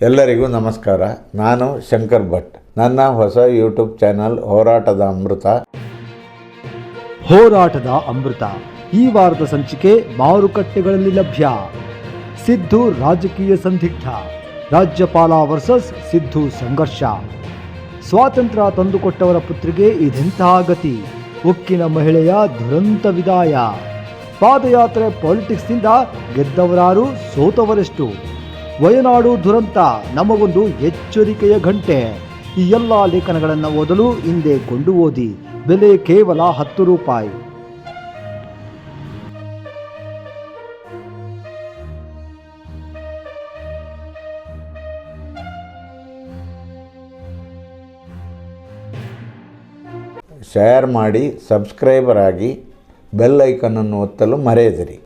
ಎಲ್ಲರಿಗೂ ನಮಸ್ಕಾರ. ನಾನು ಶಂಕರ್ ಭಟ್. ನನ್ನ ಹೊಸ ಯೂಟ್ಯೂಬ್ ಚಾನಲ್ ಹೋರಾಟದ ಅಮೃತ. ಹೋರಾಟದ ಅಮೃತ. ಈ ವಾರದ ಸಂಚಿಕೆ ಮಾರುಕಟ್ಟೆಗಳಲ್ಲಿ ಲಭ್ಯ. ಸಿದ್ದು ರಾಜಕೀಯ ಸಂದಿಗ್ಧ. ರಾಜ್ಯಪಾಲ ವರ್ಸಸ್ ಸಿದ್ದು ಸಂಘರ್ಷ. ಸ್ವಾತಂತ್ರ್ಯ ತಂದುಕೊಟ್ಟವರ ಪುತ್ರಿಗೆ ಇದೆಂತಹ ಗತಿ ಉಕ್ಕಿನ ಮಹಿಳೆಯ ದುರಂತ ವಿದಾಯ. ಪಾದಯಾತ್ರೆ ಪಾಲಿಟಿಕ್ಸ್ನಿಂದ ಗೆದ್ದವರಾರು ಸೋತವರೆಷ್ಟು? ವಯನಾಡು ದುರಂತ ನಮಗೊಂದು ಎಚ್ಚರಿಕೆಯ ಗಂಟೆ ಈ ಎಲ್ಲ ಲೇಖನಗಳನ್ನು ಓದಲು ಹಿಂದೆ ಕೊಂಡು ಓದಿ. ಬೆಲೆ ಕೇವಲ ಹತ್ತು ರೂಪಾಯಿ. ಶೇರ್ ಮಾಡಿ ಸಬ್ಸ್ಕ್ರೈಬರ್ ಆಗಿ ಬೆಲ್ ಐಕನನ್ನು ಒತ್ತಲು ಮರೆಯದಿರಿ.